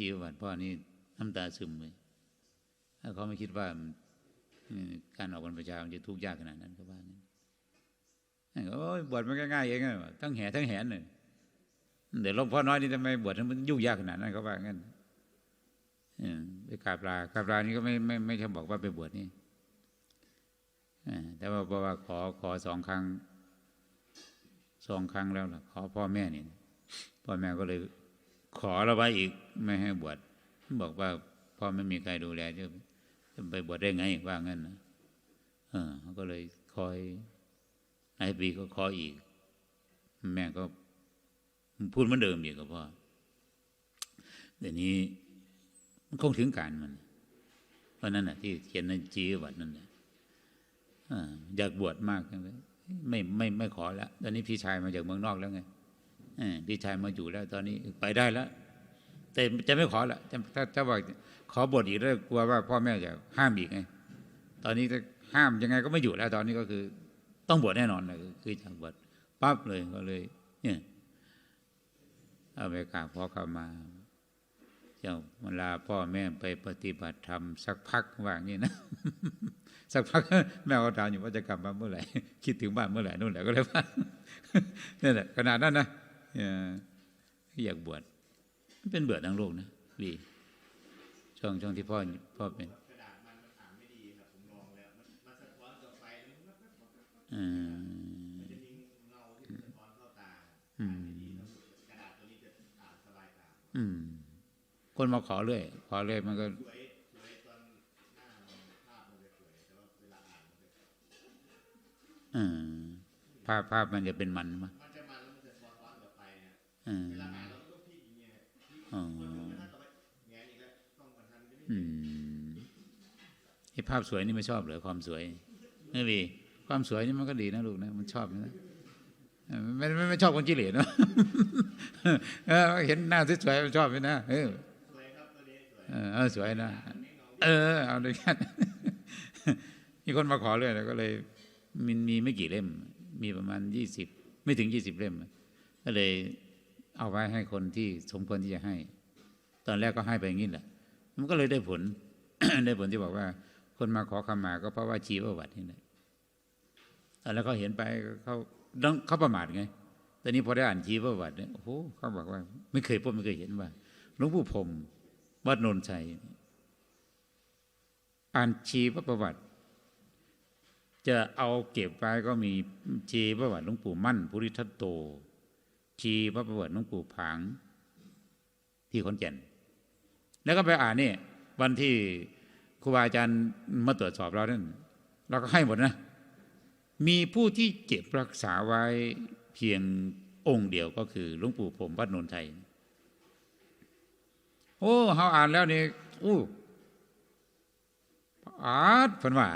ชีวประวัติพ่อนี่น้ำตาซึมเลยถ้าเขาไม่คิดว่าการออกบรรพชามันจะทุกข์ยากขนาดนั้นก็ว่างั้นโอ้ยบวชมันก็ง่ายเองทั้งแห่ทั้งแหนเลยเดี๋ยวหลวงพ่อน้อยนี่ทำไมบวชมันยุ่งยากขนาดนั้นเขาว่างั้นไปกราบลากราบลานี่ก็ไม่ไม่ไม่ใช่บอกว่าไปบวชนี่แต่ว่าบอกว่าขอขอสองครั้งสองครั้งแล้วล่ะขอพ่อแม่นี่พ่อแม่ก็เลย ขอเราไว้อีกไม่ให้บวชบอกว่าพ่อไม่มีใครดูแลจะจะไปบวชได้ไงว่างั้นนะเออเขาก็เลยคอยไอ้ปีก็ขออีก แม่ก็พูดเหมือนเดิมอีกกับพ่อเดี๋ยวนี้มันคงถึงการมัน เพราะนั้นน่ะ ที่เขียนในจีวัดนั่นน่ะอยากบวชมากเลยไม่ไม่ไม่ขอแล้วตอนนี้พี่ชายมาจากเมืองนอกแล้วไง พี่ชายมาอยู่แล้ว ตอนนี้ไปได้แล้ว แต่จะไม่ขอละถ้าถ้าว่าขอบทอีกแล้วกลัวว่าพ่อแม่จะห้ามอีกไง ตอนนี้ถ้าห้ามยังไงก็ไม่อยู่แล้ว ตอนนี้ก็คือ ต้องบวชแน่นอนเลยคือจะบวชปั๊บเลยก็เลย เนี่ยเอาไปกาพ่อเข้ามาเจ้าเวลาพ่อแม่ไปปฏิบัติธรรมสักพักว่างนี้นะ สักพักแม่ก็ถามอยู่ว่าจะกลับมาเมื่อไหร่ คิดถึงบ้านเมื่อไหร่นู่นแหละก็เลยว่านี่นแหละขนาดนั้นนะ อยากบวชมันเป็นเบื่อทั้งโลกนะวีช่วงช่วงที่พ่อพ่อเป็นเอออืมอืมคนมาขอเรื่อยขอเรื่อยมันก็เออภาพภาพมันจะเป็นมันมั้ย อ๋ออืมไอ้ภาพสวยนี่ไม่ชอบเหรอความสวยนี่วีความสวยนี่มันก็ดีนะลูกนะมันชอบนะไม่ไม่ไม่ชอบคนกิเลสเนาะเอเห็นหน้าสวยๆมันชอบไหมนะเออเออสวยนะเออเอาด้วยกันมีคนมาขอเรื่อยแล้วก็เลยมันมีไม่กี่เล่ม มีประมาณยี่สิบไม่ถึงยี่สิบเล่มก็เลย เอาไว้ให้คนที่สมควรที่จะให้ ตอนแรกก็ให้ไปอย่างนี้แหละ มันก็เลยได้ผล ได้ผลที่บอกว่า คนมาขอขมาก็เพราะว่าชีวประวัตินี่แหละตอนแรกเขาเห็นไปเขาเขาประมาทไงแต่นี้พอได้อ่านชีวประวัติเนี่ยโอ้โหเขาบอกว่า ไม่เคยพบไม่เคยเห็นว่าหลวงปู่พรมวัดนนชัย อ่านชีวประวัติ จะเอาเก็บไว้ก็มีชีพระประวัติหลวงปู่มั่น ภูริทัตโต ชีพระประวัติหลวงปู่ผางที่ขอนแก่น แล้วก็ไปอ่านนี่วันที่ครูบาอาจารย์มาตรวจสอบเรานั่นเราก็ให้หมดนะ มีผู้ที่เก็บรักษาไว้เพียงองค์เดียวก็คือหลวงปู่ผมวัดนนทไทย โอ้เขาอ่านแล้วนี่อู้อาร์ตเพิ่นว่า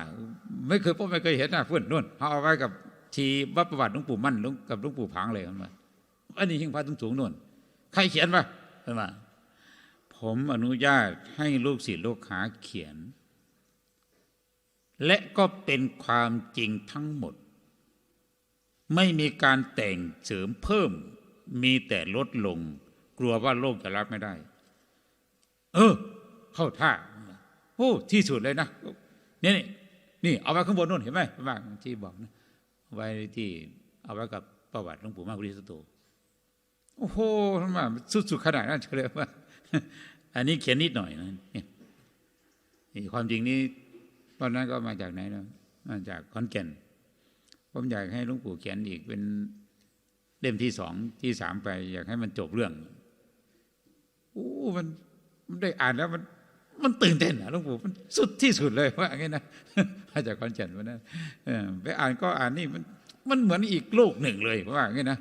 ไม่เคยพบไม่เคยเห็นนะเพื่อนนู่นเขาเอาไว้กับทีวัดประวัติหลวงปู่มั่นหลวงกับหลวงปู่ผางเลยเพิ่นว่า อันนี้หิ้งพระสูงสูงนู่น ใครเขียนวะเพิ่นว่าผมอนุญาตให้ลูกศิษย์ลูกหาเขียน และก็เป็นความจริงทั้งหมด ไม่มีการแต่งเสริมเพิ่ม มีแต่ลดลง กลัวว่าโลกจะรับไม่ได้ เออ เข้าท่าโอ้ที่สุดเลยนะนี่นี่นี่เอาไว้ข้างบนนู่นเห็นไหมว่าที่บอกนะไว้ที่เอาไว้กับประวัติหลวงปู่มากริสโต โอ้โหทำไมสุดๆขนาดนั้นเฉลยว่า อันนี้เขียนนิดหน่อยนะความจริงนี้ตอนนั้นก็มาจากไหนนะมาจากขอนแก่น ผมอยากให้หลวงปู่เขียนอีกเป็นเล่มที่สองที่สามไป อยากให้มันจบเรื่องโอ้มันมันได้อ่านแล้วมันมันตื่นเต้นนะหลวงปู่มันสุดที่สุดเลยว่าอย่างนี้นะมาจากคอนเจนวันนั้นไปอ่านก็อ่านนี่มันมันเหมือนอีกโลกหนึ่งเลยว่าอย่างี้นะ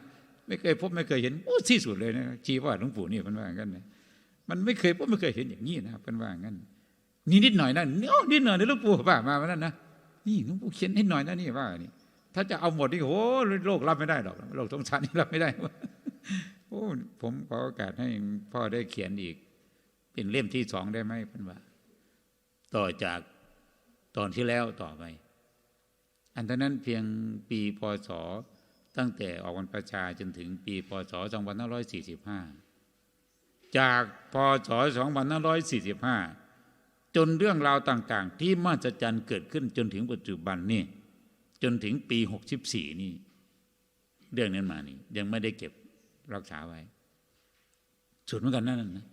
ไม่เคยพบไม่เคยเห็นโอ้ที่สุดเลยนะชีว่าหลวงปู่นี่มันว่างนั้นนะมันไม่เคยพบไม่เคยเห็นอย่างนี้นะเป็นว่าอย่างนั้นนี่นิดหน่อยนะเนี่นิดหน่อยนี่หลวงปู่ว่ามาวันนั้นนะนี่หลวงปู่เขียนนิดหน่อยนะนี่ว่านี่ถ้าจะเอาหมดนี่โอ้โลกรับไม่ได้หรอกโลกสงสารนี่รับไม่ได้โอ้ผมขอโอกาสให้พ่อได้เขียนอีก เป็นเล่มที่สองได้ไหมเป็นว่า ต่อจากตอนที่แล้วต่อไป อันนั้นเพียงปีพศ ตั้งแต่ออกวันประชาจนถึงปีพศ 2545 จากพศ 2545 จนเรื่องราวต่างๆ ที่มหัศจรรย์เกิดขึ้นจนถึงปัจจุบันนี่จนถึงปี 64 นี่ เรื่องนั้นมานี่ ยังไม่ได้เก็บรักษาไว้ สุดเหมือนกันนั่นนะ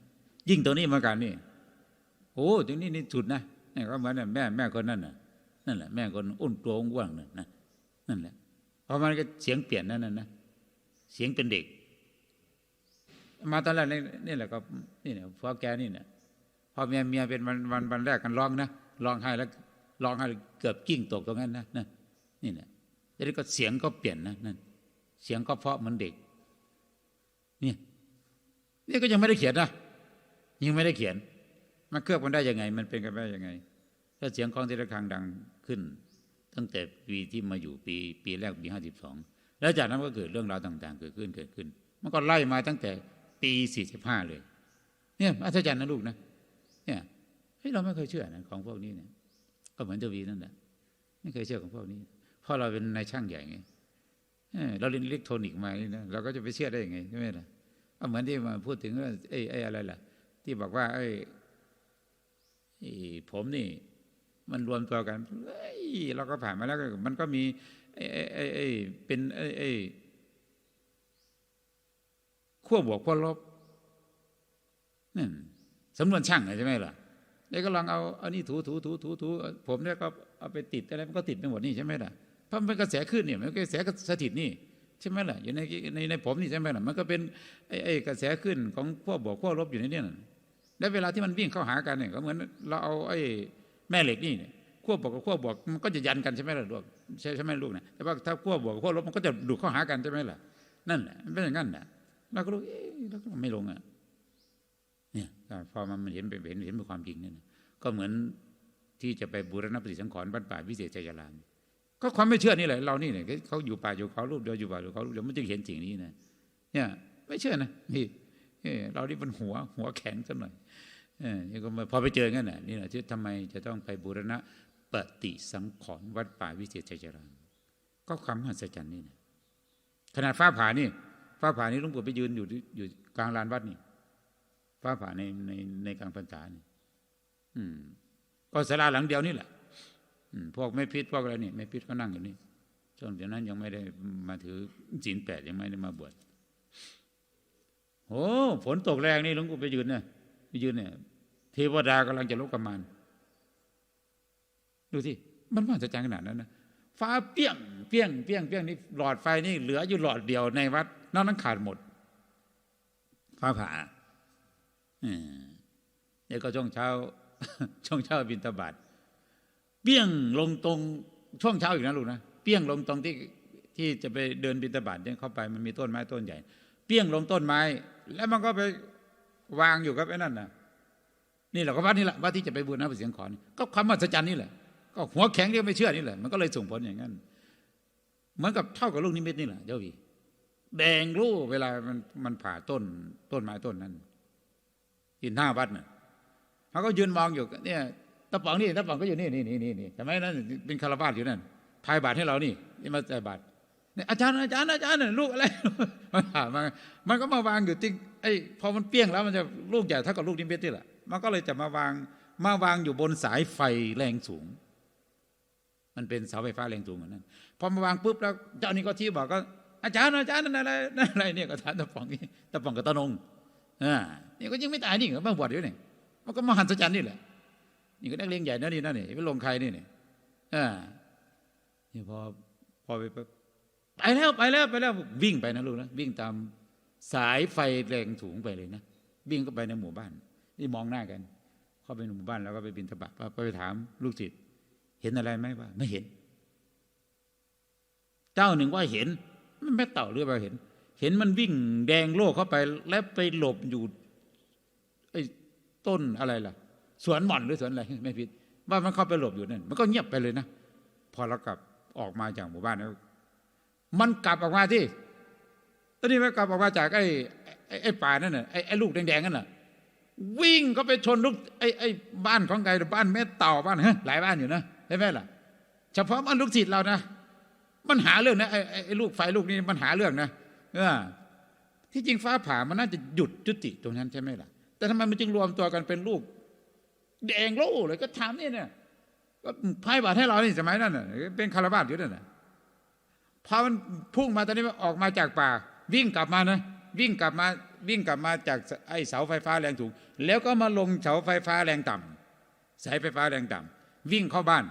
ยิ่งตัวนี้เหมือนกันนี่โอ้ตรงนี้นี่สุดนะนี่ก็เหมือนแม่แม่คนนั้นน่ะนั่นแหละแม่คนอ้วนตัวอ้วนๆนั่นนะนั่นแหละ พราะมันก็เสียงเปลี่ยนนั่นน่ะนะเสียงเป็นเด็ก มาตอนแรกนี่นี่แหละก็นี่เนี่ยพ่อแกนี่เนี่ยพอเมียเมียเป็นวันวันวันแรกกันร้องนะร้องไห้แล้วร้องไห้เกือบกิ้งตกตรงนั้นนะนั่นนี่เนี่ยแล้วก็เสียงก็เปลี่ยนนะนั่นเสียงก็เพราะเหมันเด็กเนี่ยนี่ก็ยังไม่ได้เขียนนะยังไม่ได้เขียนมันเคลือบกันได้ยังไง มันเป็นกันได้ยังไง ถ้าเสียงของที่ระฆังดังขึ้น ตั้งแต่ปีที่มาอยู่ปีปีแรกปีห้าสิบสองแล้วจากนั้นก็เกิดเรื่องราวต่าง ๆ เกิดขึ้นเกิดขึ้น มันก็ไล่มาตั้งแต่ปีสี่สิบห้าเลย เนี่ยอัศจรรย์นะลูกนะเนี่ยเฮ้ยเราไม่เคยเชื่อนะของพวกนี้เนี่ยก็เหมือนเจวีนั่นแหละไม่เคยเชื่อของพวกนี้เพราะเราเป็นนายช่างใหญ่ไงเเราเรียนอิเล็กทรอนิกส์มานี่นะเราก็จะไปเชื่อได้ยังไงใช่ไหมล่ะก็เหมือนที่มาพูดถึงว่าไอ้ไอ้อะไรล่ะ ที่บอกว่าไอ้ไอ้ผมนี่ มันรวมตัวกันเฮ้ยเราก็ผ่านมาแล้วมันก็มีไอ้ไอ้ไอ้เป็นไอ้ไอ้ขั้วบวกขั้วลบนั่นสำนวนช่างใช่ไหมล่ะแล้วก็ลองเอาอานี่ถูถูถูถูถูผมเนี่ยก็เอาไปติดอะไรมันก็ติดไปหมดนี่ใช่ไหมล่ะเพราะมันเป็นกระแสขึ้นเนี่ยมันกระแสสถิตนี่ใช่ไหมล่ะอยู่ในในในผมนี่ใช่ไหมล่ะมันก็เป็นไอ้ไอ้กระแสขึ้นของขั้วบวกขั้วลบอยู่ในนี้น่ะแล้วเวลาที่มันวิ่งเข้าหากันเนี่ยก็เหมือนเราเอาไอ้ แม่เหล็กนี่เนี่ยขั้วบวกกับขั้วบวกมันก็จะยันกันใช่ไหมล่ะลูกใช่ใช่ไหมลูกนะแต่ว่าถ้าขั้วบวกกับขั้วลบมันก็จะดูดเข้าหากันใช่ไหมล่ะนั่นแหละมันเป็นอย่างนั้นนะเราก็รู้เอ๊ะเราก็ไม่ลงอะเนี่ยพอมันเห็นเป็นเห็นเห็นเป็นความจริงเนี่ยนก็เหมือนที่จะไปบูรณปฏิสังขรณ์วัดป่าวิเศษชัยรามก็ความไม่เชื่อนี่แหละเรานี่เนี่ยเขาอยู่ป่าอยู่เขารูปเดียวอยู่ป่าอยู่เขารูปเดียวมันจึงเห็นสิ่งนี้นะเนี่ย ไม่เชื่อนะนี่เรานี่เป็นหัวหัวแข็งสักหน่อย นี่ก็พอไปเจองั้นน่ะนี่แหละที่ทำไมจะต้องไปบูรณะปฏิสังขรณ์วัดป่าวิเศษชัยรามก็ความมหัศจรรย์นี่นะขนาดฟ้าผ่านี่ ฟ้าผ่านี่หลุงปู่ไปยืนอยู่อยู่กลางลานวัดนี่ ฟ้าผ่าในในในกลางพรรษานี่ อืม ก็ศาลาหลังเดียวนี่แหละ อืมพวกไม่พิษพวกอะไรนี่ไม่พิษก็นั่งอยู่นี่ช่วงเดี๋ยวนั้นยังไม่ได้มาถือศีลแปดยังไม่ได้มาบวชโอ้ฝนตกแรงนี่หลวงปู่ไปยืนเนี่ยไปยืนเนี่ย เทวดากำลังจะลบกำมานดูสิมันมหัศจรรย์ขนาดนั้นนะฟ้าเปี้ยงเปี้ยงเปี้ยงเปี้ยงนี่หลอดไฟนี่เหลืออยู่หลอดเดียวในวัดนอกนั้นขาดหมดฟ้าผ่าอืมเดี๋ยวก็ช่วงเช้า ช่วงเช้าบินตบาทเปี้ยงลงตรงช่วงเช้าอีกนะลูกนะเปี้ยงลงตรงที่ที่จะไปเดินบินตบาทเนี่ยเข้าไปมันมีต้นไม้ต้นใหญ่ เปี้ยงลงต้นไม้ แล้วมันก็ไปวางอยู่กับไอ้นั่นนะ นี่แหละก็วัดนี่แหละวัดที่จะไปบูรณะปฏิสังขรณ์ก็ความมหัศจรรย์นี่แหละ ก็หัวแข็งที่ไม่เชื่อนี่แหละ มันก็เลยส่งผลอย่างนั้นเหมือนกับเท่ากับลูกนิมิตนี่แหละเจ้าพี่แดงรู้เวลามันมันผ่าต้นต้นไม้ต้นนั้นอินหน้าวัดน่ะเขาก็ยืนมองอยู่เนี่ยตะป๋องนี่ตะป๋องก็อยู่นี่นี่นี่นี่นี่ทำไมนั่นเป็นคารวาสอยู่นั่นทายบาทให้เรานี่นี่มาใส่บาทเนี่ยอาจารย์อาจารย์อาจารย์น่ะลูกอะไรมันผ่ามามันก็มาวางอยู่ที่ไอ้พอมันเปี้ยงแล้วมันจะลูกใหญ่เท่ากับลูกนิมิตนี่แหละ มันก็เลยจะมาวางมาวางอยู่บนสายไฟแรงสูง มันเป็นเสาไฟฟ้าแรงสูงเหมือนนั้นพอมาวางปุ๊บแล้วเจ้านี่ก็ที่บอกก็ อาจารย์อาจารย์นั่นอะไรนั่นอะไรเนี่ยก็ถามตะปองนี่ตะปองกับตะนงอ่านี่ก็ยังไม่ตายนี่ก็มาบวชอยู่เนี่ยมันก็มหัศจรรย์นี่แหละนี่ก็นักเลี้ยงใหญ่นะนี่นั่นนี่ไปลงใครนี่นี่อ่านี่พอพอไปไปไปแล้วไปแล้วไปแล้ววิ่งไปนะลูกนะวิ่งตามสายไฟแรงสูงไปเลยนะวิ่งเข้าไปในหมู่บ้าน นี่มองหน้ากัน เข้าไปในหมู่บ้านแล้วก็ไปบินทบาทไปถามลูกศิษย์เห็นอะไรไหมว่า ไม่เห็น เจ้าหนึ่งว่าเห็นมันไม่เต่าหรือเปล่าเห็น เห็นมันวิ่งแดงโลกเข้าไป แล้วไปหลบอยู่ไอ้ต้นอะไรล่ะ สวนหม่อนหรือสวนอะไรไม่ผิด ว่ามันเข้าไปหลบอยู่นั่นมันก็เงียบไปเลยนะพอเรากลับออกมาจากหมู่บ้านแล้วมันกลับออกมาที่ตอนนี้มันกลับออกมาจากไอ้ไอ้ไอ้ป่านั่นน่ะไอ้ไอ้ลูกแดงๆนั่นน่ะ วิ่งก็ไปชนลูกไอ้ไอ้บ้านของไกบ้านแม่เต่าบ้านเฮ้ยหลายบ้านอยู่นะใช่ไหมล่ะ เฉพาะบ้านลูกศิษย์เรานะ มันหาเรื่องนะไอ้ไอ้ลูกไฟลูกนี้มันหาเรื่องนะเออที่จริงฟ้าผ่ามันน่าจะหยุดจุติตรงนั้นใช่ไหมล่ะ แต่ทำไมมันจึงรวมตัวกันเป็นลูกแดงโล่เลยก็ทำนี่เนี่ยก็ไพ่บาทให้เรานี่สมัยนั้นน่ะเป็นคารวาสอยู่นั่นน่ะพอมันพุ่งมาตอนนี้มันออกมาจากป่า วิ่งกลับมานะวิ่งกลับมาวิ่งกลับมาจากไอ้เสาไฟฟ้าแรงสูง แล้วก็มาลงเสาไฟฟ้าแรงต่ำสายไฟฟ้าแรงต่ำวิ่งเข้าบ้าน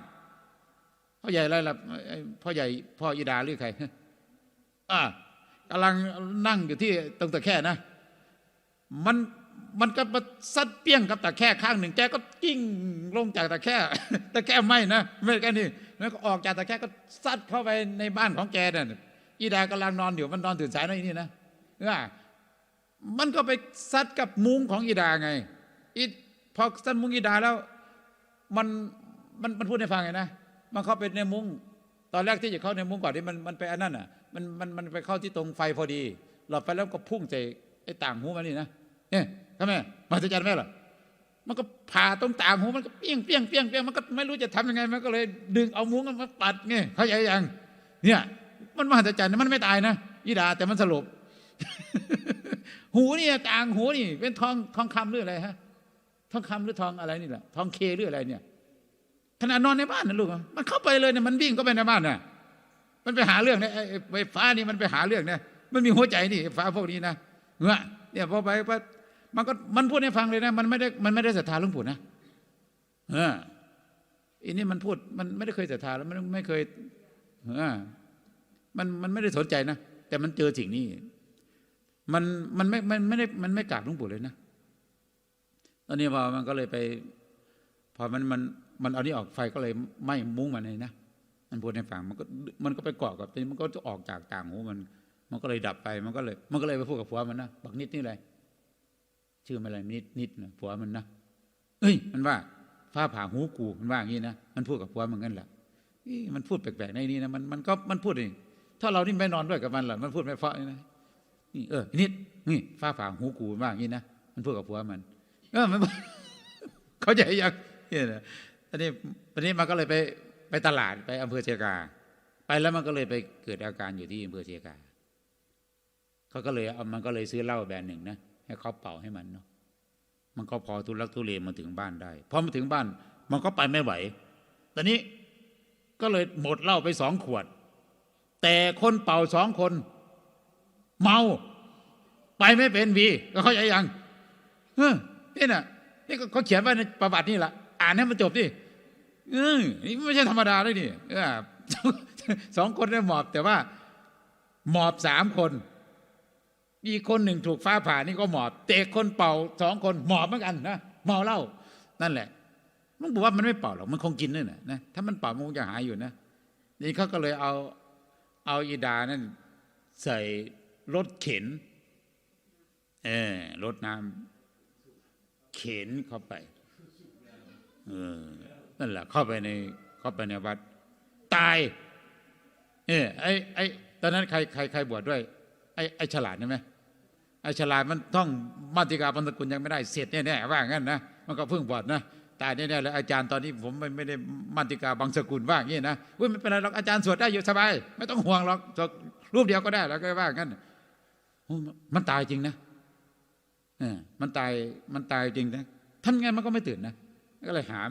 พ่อใหญ่อะไรล่ะพ่อใหญ่พ่ออีดาหรือใครอ่ากำลังนั่งอยู่ที่ตรงตะแคร่นะ มันมันก็มาซัดเปี้ยงกับตะแคร่ข้างหนึ่งแกก็กิ้งลงจากตะแคร่ตะแคร่ไม่นะไม่แค่นี้แล้วก็ออกจากตะแคร่ก็ซัดเข้าไปในบ้านของแกเนั่นอีดากำลังนอนอยู่มันนอนตื่นสายนะอีนี่นะอ่า มันก็ไปซัดกับมุ้งของอีดาไงอีพอซัดมุ้งอีดาแล้ว มันมันมันพูดให้ฟังไงนะมันเข้าไปในมุ้งตอนแรกที่จะเข้าในมุ้งก่อนที่มันมันไปอันนั้นอะมันมันมันไปเข้าที่ตรงไฟพอดีหลบไปแล้วก็พุ่งใส่ไอ้ต่างหูมันนี่นะเนี่ยทำไมมาสจันไหมล่ะมันก็ผ่าตรงต่างหูมันก็เปี้ยงเปี้ยงเปี้ยงเปี้ยงมันก็ไม่รู้จะทำยังไง มันก็เลย ดึงเอามุ้งมันมาปัดไงเข้าใจยังเนี่ย มันมหัศจรรย์นมันไม่ตายนะยีดาแต่มันสลบ หูนี่ต่างหูนี่ เป็นทองทองคำหรืออะไรฮะ ทองคำหรือทองอะไรนี่แหละทองเคหรืออะไรเนี่ยขนาดนอนในบ้านนะลูกมันเข้าไปเลยเนี่ยมันวิ่งเข้าไปในบ้านน่ะ มันไปหาเรื่องเนี่ยไฟฟ้านี่มันไปหาเรื่องเนี่ยมันมีหัวใจนี่ไอ้ฟ้าพวกนี้นะเนี่ยพอไปมันก็มันพูดให้ฟังเลยนะ มันไม่ได้มันไม่ได้ศรัทธาหลวงปู่นะเอออันนี้มันพูดมันไม่ได้เคยศรัทธาแล้วมันไม่เคยเออมันมันไม่ได้สนใจนะแต่มันเจอสิ่งนี้ มันมันไม่มันไม่ได้มันไม่กราบหลวงปู่เลยนะตอนนี้พอมันก็เลยไป พอมันมันมันเอานี่ออกไฟก็เลยไหม้มุ้งมันเลยนะมันพูดในฝั่งมันก็มันก็ไปเกาะกับมันก็จะออกจากต่างหูมัน มันก็เลยดับไปมันก็เลย มันก็เลยไปพูดกับผัวมันนะบักนิดนี่เลยชื่อมันอะไรนิดนิดนะผัวมันนะเอ้ย มันว่าฟ้าผ่าหูกูมันว่าอย่างนี้นะมันพูดกับผัวมันงั้นแหละมันพูดแปลกๆในนี้นะมันมันก็มันพูดเองถ้าเรานี่ไม่นอนด้วยกับมันล่ะมันพูดไม่เพราะนี่นะ นี่เออนิดนี่ฟ้าผ่าหูกูมาอย่างนี้นะมันพูดกับผัวมันเออมันเขาใจยังเนี่ยนะอันนี้ตอนนี้มันก็เลยไปไปตลาดไปอำเภอเชียงกา ไปแล้วมันก็เลยไปเกิดอาการอยู่ที่อำเภอเชียงกาเขาก็เลยเอามันก็เลยซื้อเหล้าแบรนด์หนึ่งนะให้เขาเป่าให้มันเนาะมันก็พอทุลักทุเลมาถึงบ้านได้พอมาถึงบ้าน มันก็ไปไม่ไหวตอนนี้ก็เลยหมดเหล้าไปสองขวด แต่คนเป่าสองคน เมา ไปไม่เป็นวีก็เข้าใจยังเออนี่น่ะนี่เขาเขียนไว้ในประวัตินี่แหละอ่านให้มันจบดิเออนี่ไม่ใช่ธรรมดาเลยนี่เออสองคนได้หมอบแต่ว่า หมอบสามคนอีคนหนึ่งถูกฟ้าผ่านี่ก็หมอบเตะคนเป่าสองคนหมอบเหมือนกันนะเมาเหล้านั่นแหละมันบอกว่ามันไม่เป่าหรอกมันคงกินนั่นแหละนะถ้ามันเป่ามันคงจะหายอยู่นะนี่เขาก็เลยเอาเอาอีดานั่นใส่ รถเข็น เออรถน้ำเข็นเข้าไป เออ นั่นแหละเข้าไปในเข้าไปในวัด ตาย เออไอไอตอนนั้นใครใครใครบวชด้วย ไอไอฉลาดใช่ไหมไอฉลาดมันต้องมาติกาปันสกุลยังไม่ได้เสร็จแน่ๆว่างั้นนะมันก็เพิ่งบวชนะตายแน่ๆแล้วอาจารย์ตอนนี้ผมไม่ไม่ได้มาติกาบางสกุลว่างนี้นะเว้ยไม่เป็นไรหรอกอาจารย์สวดได้อยู่สบาย ไม่ต้องห่วงหรอกสวดรูปเดียวก็ได้แล้วก็ว่างั้น มันตายจริงนะเออมันตายมันตายจริงนะทำไงมันก็ไม่ตื่นนะก็เลยหาม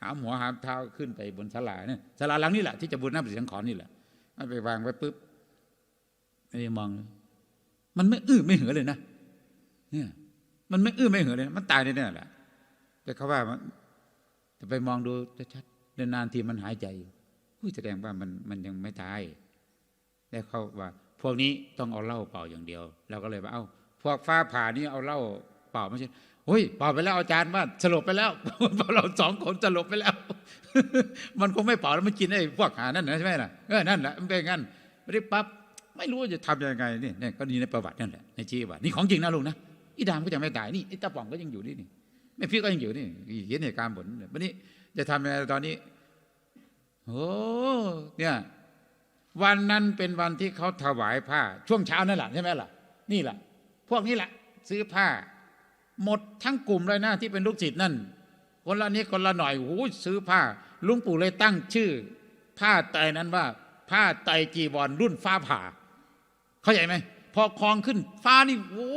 หามหัวหามเท้าขึ้นไปบนศาลาเนี่ยศาลาหลังนี่แหละที่จะบูรณะปฏิสังขรณ์นี่แหละมันไปวางไว้ปุ๊บไอ้มอง มันไม่อื้อไม่เหือเลยนะเนี่ย มันไม่อื้อไม่เหือเลย มันตายแน่ๆแหละแต่เขาว่ามันแต่ไปมองดูชัดๆนานๆทีมันหายใจอยู่อุ้ยแสดงว่ามันมันยังไม่ตายแล้วเขาว่า พวกนี้ต้องเอาเหล้าเป่าอย่างเดียวเราก็เลยว่าเอ้าพวกฟ้าผ่านี่เอาเหล้าเป่าไม่ใช่โอ้ยเป่าไปแล้วอาจารย์ว่าสลบไปแล้วพวกเราสองคนสลบไปแล้ว มันคงไม่เป่าแล้วมันกินไอ้พวกหานั่นนะใช่ไหมล่ะเออนั่นแหละมันเป็นงั้นไม่ได้ปั๊บไม่รู้จะทำยังไงนี่เนี่ยก็นี่ในประวัตินั่นแหละในชีวะวัตินี่ของจริงนะลุงนะอีดามก็ยังไม่ตายนี่ไอ้ตาป่องก็ยังอยู่นี่นี่แม่พี่ก็ยังอยู่นี่เห็นเหตุการณ์ผลวันนี้จะทำยังไงตอนนี้โอ้เนี่ย วันนั้นเป็นวันที่เขาถวายผ้า ช่วงเช้านั่นแหละใช่ไหมล่ะ นี่แหละ พวกนี้แหละ ซื้อผ้า หมดทั้งกลุ่มเลยนะที่เป็นลูกศิษย์นั่น คนละนี้คนละหน่อยโอ้ซื้อผ้าลุงปู่เลยตั้งชื่อ ผ้าไตนั้นว่า ผ้าไตจีวรรุ่นฟ้าผ่า เข้าใจไหมพอคลองขึ้น ฟ้านี่โอ้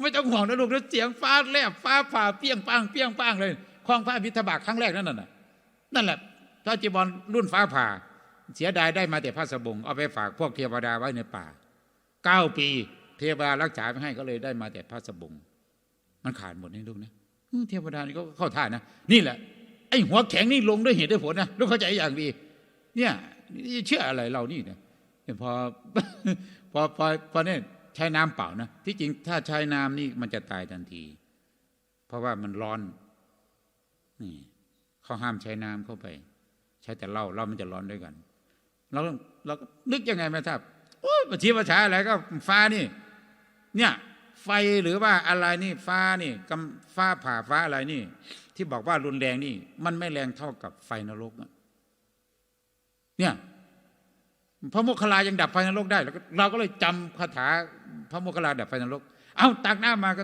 ไม่ต้องห่วงนะลูกนะเสียงฟ้าแลบฟ้าผ่าเปี้ยงป้างเปี้ยงป้างเลยคลองฟ้าบิทบาทครั้งแรกนั่นน่ะนั่นแหละพระจีบอลรุ่นฟ้าผ่า เสียดายได้มาแต่พระสบง เอาไปฝากพวกเทวดาไว้ในป่าเก้าปี เทวดารักษาไม่ให้ก็เลยได้มาแต่พระสบง มันขาดหมดนี่ลูกนะเทวดานี่ก็เข้าท่านะนี่แหละไอ้หัวแข็งนี่ลงด้วยเหตุด้วยผลนะลูกเข้าใจอย่างดี เนี่ยนี่เชื่ออะไรเรานี่นี่ยพอพอพอพอเนี่ยใช้น้ำเปล่านะที่จริงถ้าใช้น้ำนี่มันจะตายทันที เพราะว่ามันร้อนนี่เขาห้ามใช้น้ำเข้าไป ใช้แต่เหล้าเหล้ามันจะร้อนด้วยกัน เราเราก็นึกยังไงไหมท่านโอ้ยประชีภาษาอะไรก็ฟ้านี่ เนี่ยไฟหรือว่าอะไรนี่ฟ้านี่กำฟ้าผ่าฟ้าอะไรนี่ ที่บอกว่ารุนแรงนี่ มันไม่แรงเท่ากับไฟนรกเนี่ยพระโมคคัลลายังดับไฟนรกได้เราก็เลยจำคาถาพระโมคคัลลาดับไฟนรก เอาตักน้ำมาก็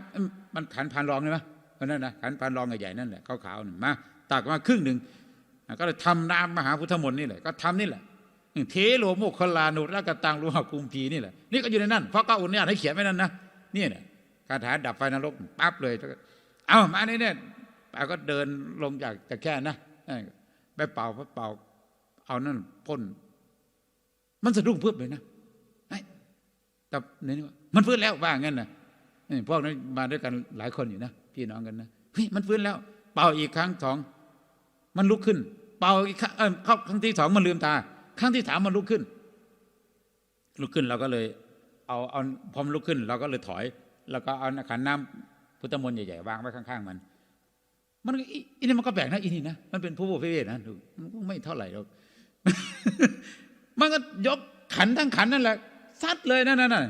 มันขันผ่านรองใช่ไหมเพราะนั่นนะขันผ่านรองใหญ่ๆนั่นแหละขาวๆมาตักมาครึ่งหนึ่งก็เลยทำน้ำมหาพุทธมนต์นี่แหละก็ทำนี่แหละ เทโลโมคคลานุรักตังรูหกุมพีนี่แหละนี่ก็อยู่ในนั้นเพราะก็อุณเนี่ยให้เขียนไว้นั่นนะนี่เนี่ยคาถาดับไฟนรกปั๊บเลยเอามาเนี่ยเนี่ยป้าก็เดินลงจากจากแค่นะไปเป่าเป่า เอานั่นพ่นมันสะดุ้งเพื่อเลยนะแต่เนี่ยมันฟื้นแล้วว่างั้นนะพวกนั้นมาด้วยกันหลายคนอยู่นะพี่น้องกันนะเฮ้ยมันฟื้นแล้ว เป่าอีกครั้งสองมันลุกขึ้น เป่าอีกครั้งเออเข้าครั้งที่สองมันลืมตา ครั้งที่สามมันลุกขึ้น ลุกขึ้นเราก็เลย เอาเอาพอมลุกขึ้น เราก็เลยถอย แล้วก็เอาขันน้ำพุทธมนต์ใหญ่ๆวางไว้ข้างๆมัน มันอีนี่มันก็แปลกนะอีนี่นะมันเป็นผู้ผู้พิเวนะมันก็ไม่เท่าไหร่หรอกมันก็ยกขันทั้งขันนั่นแหละซัดเลยนั่นน่ะ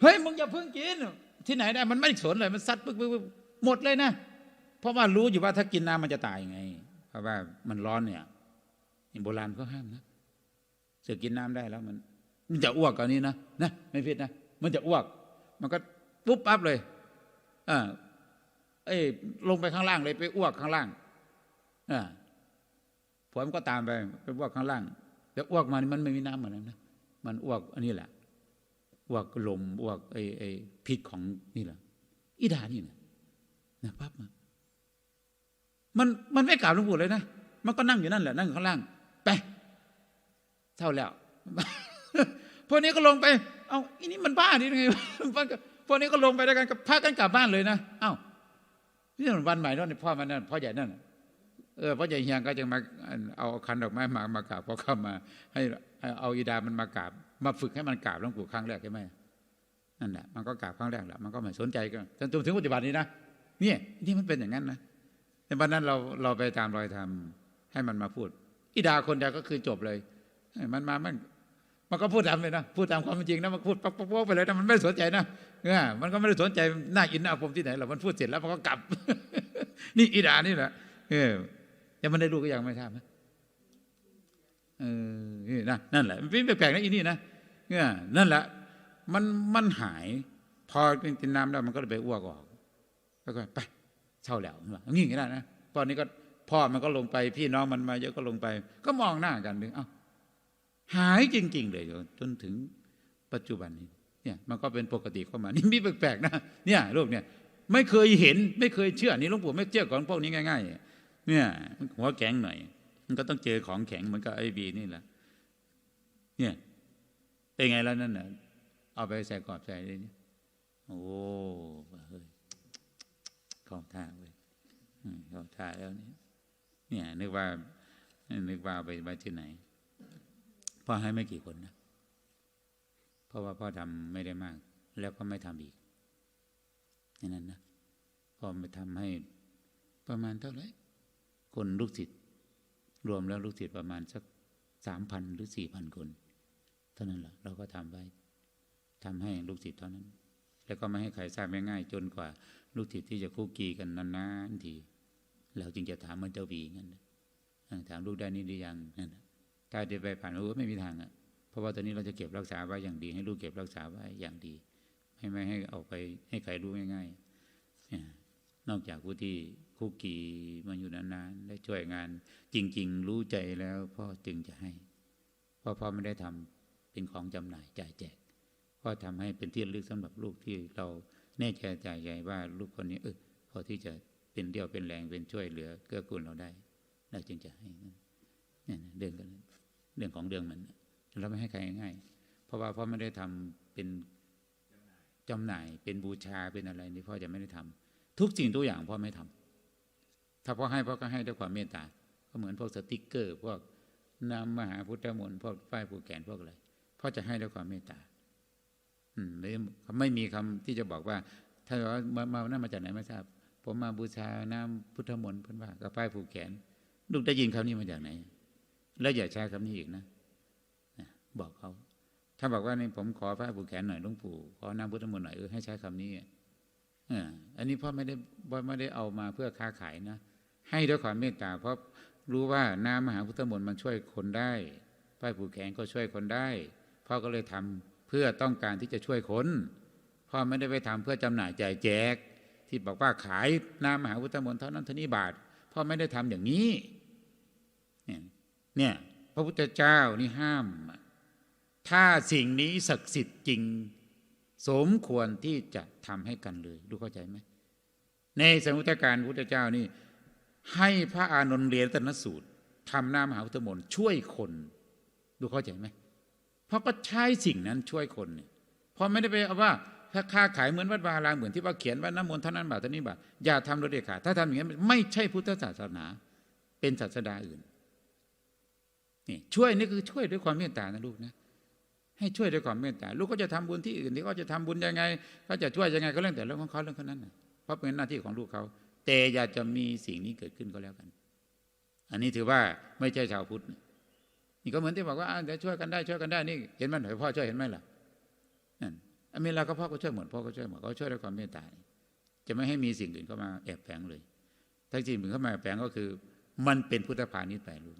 เฮ้ยมึงอย่าเพิ่งกินที่ไหนได้ มันไม่สนเลยมันซัดปึ๊บปึ๊บหมดเลยนะเพราะว่ารู้อยู่ว่าถ้ากินน้ำมันจะตายไง เพราะว่ามันร้อนเนี่ยโบราณเขาห้ามนะ เสือกินน้ำได้แล้วมัน มันจะอ้วกกว่านี้นะนะไม่ผิดนะมันจะอ้วก มันก็ปุ๊บปั๊บเลยอ่าเอ้ยลงไปข้างล่างเลยไปอ้วกข้างล่างอ่าผมก็ตามไปไปอ้วกข้างล่างแต่อ้วกมานี่มันไม่มีน้ำเหมือนนั้นนะมันอ้วกอันนี้แหละอ้วกลมอ้วกไอ้ไอ้พิษของนี่แหละอีดานี่นะนะปั๊บมามันมันไม่กล่าวหลวงปู่เลยนะ มันก็นั่งอยู่นั่นแหละนั่งข้างล่าง ไป เท่าแล้วพวกนี้ก็ลงไป เอาอันนี้มันบ้านี่ไงพวกนี้ก็ลงไปด้วยกันกับพากันกลับบ้านเลยนะเอ้านี่มันวันใหม่นั่นพ่อมันนั่นพ่อใหญ่นั่นเออพ่อใหญ่เฮียงก็จะมาเอาคันดอกไม้มามากราบพอเข้ามา ให้เอาอีดามันมากราบ มาฝึกให้มันกราบหลวงปู่ครั้งแรกใช่ไหมนั่นแหละมันก็กราบครั้งแรกแหละมันก็ไม่สนใจก็จนถึงปัจจุบันนี้นะเนี่ยนี่มันเป็นอย่างนั้นนะแต่วันนั้นเราเราไปตามรอยธรรมให้มันมาพูดอีดาคนเดียวก็คือจบเลย มันมามันมันก็พูดตามเลยนะพูดตามความจริงนะมันพูดปั๊บปั๊บไปเลยนะมันไม่สนใจนะเนี่ยมันก็ไม่ได้สนใจหน้าอินหน้าผมที่ไหนหรอกมันพูดเสร็จแล้วมันก็กลับ นี่อีดานี่แหละเออยังมันได้รู้ก็ยังไม่ทราบนะเออนะนั่นแหละมันเป็นแปลกๆนะอีนี่นะเนี่ยนั่นแหละ มันมันหาย พอเป็นกินน้ำแล้วมันก็เลยไปอ้วกออกแล้วก็ไปเช่าแล้วงี้ก็ได้นะตอนนี้ก็พ่อมันก็ลงไปพี่น้องมันมาเยอะก็ลงไป ก็มองหน้ากันเลยเอ้า หายจริง ๆ เลยจนถึงปัจจุบันนี้เนี่ยมันก็เป็นปกติเข้ามานี่มีแปลกๆนะเนี่ยลูกเนี่ยไม่เคยเห็นไม่เคยเชื่อนี่หลวงปู่ไม่เชื่อของพวกนี้ง่าย ๆ เนี่ยหัวแข็งหน่อย มันก็ต้องเจอของแข็งเหมือนกับไอ้บีนี่แหละเนี่ยเป็นไงแล้วนั่นน่ะเอาไปใส่กรอบใส่เลยนี่โอ้เฮ้ยเข้าท่าเว้ยเข้าท่าแล้วเนี่ยเนี่ยนึกว่านึกว่าไปไปที่ไหน พ่อให้ไม่กี่คนนะ เพราะว่าพ่อทำไม่ได้มาก แล้วก็ไม่ทำอีกอย่างนั้นนะพ่อไปทำให้ประมาณเท่าไหร่คนลูกศิษย์รวมแล้วลูกศิษย์ประมาณสักสามพันหรือสี่พันคน เท่านั้นแหละเราก็ทำไว้ทำให้ลูกศิษย์เท่านั้น แล้วก็ไม่ให้ใครทราบง่ายๆจนกว่า ลูกศิษย์ที่จะคุกกีกันนานๆทีเราจึงจะถามมันเจ้าวีงั้นถามลูกได้นี่หรือยังนั่น ถ้าจะไปผ่านโอ้ไม่มีทางอะเพราะว่าตอนนี้เราจะเก็บรักษาไว้อย่างดี ให้ลูกเก็บรักษาไว้อย่างดี ให้ไม่ให้เอาไปให้ใครรู้ง่ายๆนอกจากผู้ที่คุกกีมาอยู่นานๆได้ช่วยงาน จริง ๆ รู้ใจแล้วพ่อจึงจะให้พราะพ่อไม่ได้ทำเป็นของจำหน่ายจ่ายแจกก็ทำให้เป็นที่ระลึกสำหรับลูกที่เราแน่ใจใจใหญ่ว่าลูกคนนี้เออพอที่จะเป็นเดี่ยวเป็นแรงเป็นช่วยเหลือเกื้อกูลเราได้เราจึงจะให้นั่นเนี่ยนะเรื่องกัน เรื่องของเรื่องมันเราไม่ให้ใครง่าย เพราะว่าพ่อไม่ได้ทำเป็นจำหน่ายเป็นบูชาเป็นอะไรนี่พ่อจะไม่ได้ทำทุกสิ่งทุกอย่างพ่อไม่ทำถ้าพ่อให้พ่อก็ให้ด้วยความเมตตาก็เหมือนพวกสติกเกอร์ พวกนามมหาพุทธมนต์พวกฝ้ายผูกแขนพวกอะไรพ่อจะให้ด้วยความเมตตา อืมไม่ไม่มีคำที่จะบอกว่า ถ้าว่ามามานั่นมาจากไหนไม่ทราบผมมาบูชาน้ำพุทธมนต์เพิ่นว่ากับป้ายผูกแขน ลูกได้ยินคำนี้มาจากไหน แล้วอย่าใช้คำนี้อีกนะบอกเขา ถ้าบอกว่านี่ผมขอป้ายผูกแขนหน่อยหลุงปู่ขอน้ำพุทธมนต์หน่อยเออให้ใช้คำนี้ออันนี้พ่อไม่ได้พ่อไม่ได้เอามาเพื่อค้าขายนะ ให้ด้วยความเมตตา เพราะรู้ว่าน้ำมหาพุทธมนต์มันช่วยคนได้ป้ายผูกแขนก็ช่วยคนได้พ่อก็เลยทำเพื่อต้องการที่จะช่วยคนพ่อไม่ได้ไปทำเพื่อจำหน่ายจ่ายแจก ที่บอกว่าขายน้ำมหาพุทธมนต์เท่านั้นเท่านี้บาทพ่อไม่ได้ทำอย่างนี้ เนี่ยพระพุทธเจ้านี่ห้าม ถ้าสิ่งนี้ศักดิ์สิทธิ์จริง สมควรที่จะทำให้กันเลยดูเข้าใจไหมในสมุทรการพระพุทธเจ้านี่ ให้พระอานนท์เรียนตนสูตรทำน้ำมหาพุทธมนต์ช่วยคนดูเข้าใจไหมเพราะก็ใช้สิ่งนั้นช่วยคนเนี่ยพราะไม่ได้ไปเอาว่าถ้าค้าขายเหมือนวัดวาลางเหมือนที่ว่าเขียนว่าน้ำมนต์เท่านั้นบาทเท่านี้บาทอย่าทำโดยเด็ดขาดถ้าทำอย่างนี้ไม่ใช่พุทธศาสนา เป็นศาสดาอื่น นี่ช่วยนี่คือช่วยด้วยความเมตตานะลูกนะให้ช่วยด้วยความเมตตาลูกก็จะทำบุญที่อื่นที่เขาจะทำบุญยังไงเขาจะช่วยยังไงก็เรื่องแต่เรื่องของเขาเรื่องเขานั้นนะเพราะเป็นหน้าที่ของลูกเขา แต่อย่าจะมีสิ่งนี้เกิดขึ้นก็แล้วกัน อันนี้ถือว่าไม่ใช่ชาวพุทธนี่ก็เหมือนที่บอกว่าอ่าเดี๋ยวช่วยกันได้ช่วยกันได้นี่เห็นไหมหน่อยพ่อช่วยเห็นไหมล่ะนั่นอเมริกาก็พ่อก็ช่วยหมดพ่อก็ช่วยหมดเขาช่วยด้วยความเมตตาจะไม่ให้มีสิ่งอื่นเข้ามาแอบแฝงเลยถ้าสิ่งอื่นเข้ามาแอบแฝงก็คือ มันเป็นพุทธพาณิชย์ไปลุง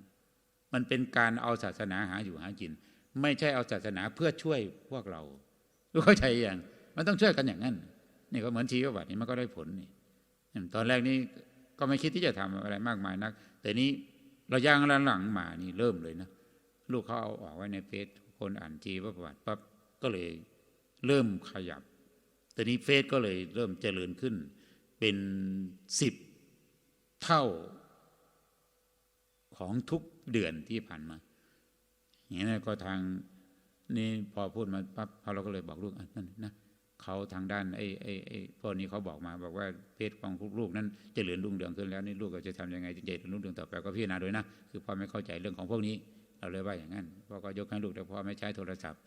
มันเป็นการเอาศาสนาหาอยู่หากิน ไม่ใช่เอาศาสนาเพื่อช่วยพวกเรารู้เข้าใจอย่าง มันต้องช่วยกันอย่างนั้นนี่ก็เหมือนชีวบัตรนี่มันก็ได้ผลนี่ตอนแรกนี่ก็ไม่คิดที่จะทำอะไรมากมายนัก แต่นี้เราย่างหลังมานี่เริ่มเลยนะลูกเขาเอาออกไว้ในเฟซคนอ่านจีวประวัติปั๊บก็เลยเริ่มขยับแต่นี้เฟซก็เลยเริ่มเจริญขึ้น เป็นสิบเท่าของทุก เดือนที่ผ่านมา อย่างนี้ก็ทางนี่พอพูดมาปั๊บเราก็เลยบอกลูกนั่นนะเขาทางด้านไอ้ไอ้ไอ้พวกนี้เขาบอกมาบอกว่าเพศของลูกนั้นจะเจริญรุ่งเรืองขึ้นแล้วนี่ลูกก็จะทำยังไงจะเจริญรุ่งเรืองต่อไปก็พิจารณาด้วยนะคือพ่อไม่เข้าใจเรื่องของพวกนี้ เราเลยว่าอย่างนั้นพ่อก็ยกให้ลูกแต่พ่อไม่ใช้โทรศัพท์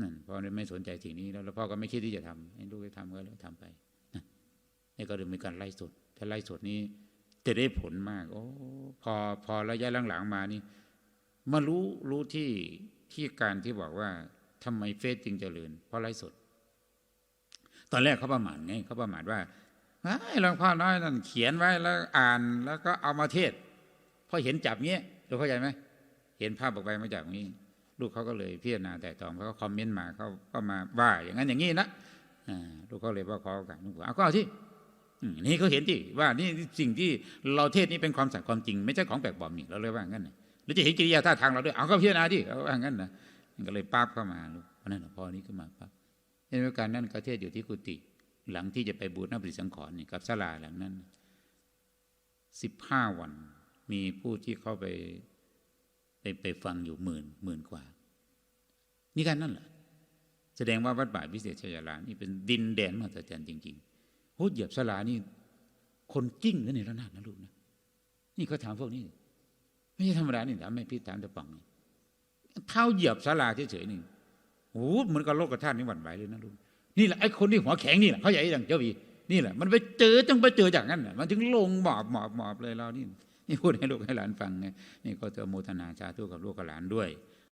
นั่นพ่อไม่สนใจสิ่งนี้แล้วพ่อก็ไม่คิดที่จะทำให้ลูกได้ทำก็เลยทำไปนี่ก็เลยมีการไล่สดถ้าไล่สดนี้ จะได้ผลมาก โอ้พอพอระยะหลังๆมานี่มารู้รู้ที่ที่การที่บอกว่าทำไมเฟซจึงเจริญ เพราะไล่สด ตอนแรกเขาประมาทไงเขาประมาทว่าหลวงพ่อน้อยนั่นเขียนไว้แล้วอ่านแล้วก็เอามาเทศพอเห็นจับเงี้ยเราเข้าใจไหมเห็นภาพออกไปมาจากนี้ ลูกเขาก็เลยพิจารณาแต่ตองเขาก็คอมเมนต์มาเขาก็มาว่าอย่างนั้นอย่างนี้นะลูกเขาเลยว่าขอโอกาสลวงพ่อเอาก็เอาที่ นี่เขาเห็นที่ว่านี่สิ่งที่เราเทศนี้เป็นความสัตย์ความจริง ไม่ใช่ของแปลกปลอมนี่เราเลยว่างั้นนะหรือจะเห็นกิริยาท่าทางเราด้วยเอาก็พิจารณาที่เขาว่างั้นนะก็เลยปั๊บเข้ามาลูกเพราะนั้นพอนี้ขึ้นมาปั๊บในโอกาสนั้นก็เทศอยู่ที่กุฏิหลังที่จะไปบูรณปฏิสังขรณ์นี่กับศาลาหลังนั้นสิบห้าวันมีผู้ที่เข้าไปไปไปฟังอยู่หมื่นหมื่นกว่า นี่กันนั่นแหละแสดงว่าวัดป่ายวิเศษชัยรานี่เป็นดินแดนมหัศจรรย์จริง ๆ โหเหยียบสลานี่ คนกิ้งแล้วในระนาดนะลูกนะนี่เขาถามพวกนี้ ไม่ใช่ธรรมดานี่ถามไม่พิถามตะปังนี่เท้าเหยียบสลาเฉยๆนี่โอ้เหมือนกับโลกกระทานนี่หวั่นไหวเลยนะลูกนี่แหละไอ้คนที่หัวแข็งนี่แหละเขาใหญ่อย่างเจ้าวีนี่แหละ มันไปเจอจังไปเจอจากนั้นมันถึงลงหมอบหมอบหมอบเลยเรานี่นี่พูดให้ลูกให้หลานฟังไงนี่ก็จะโมทนาชาทุกับลูกกับหลานด้วย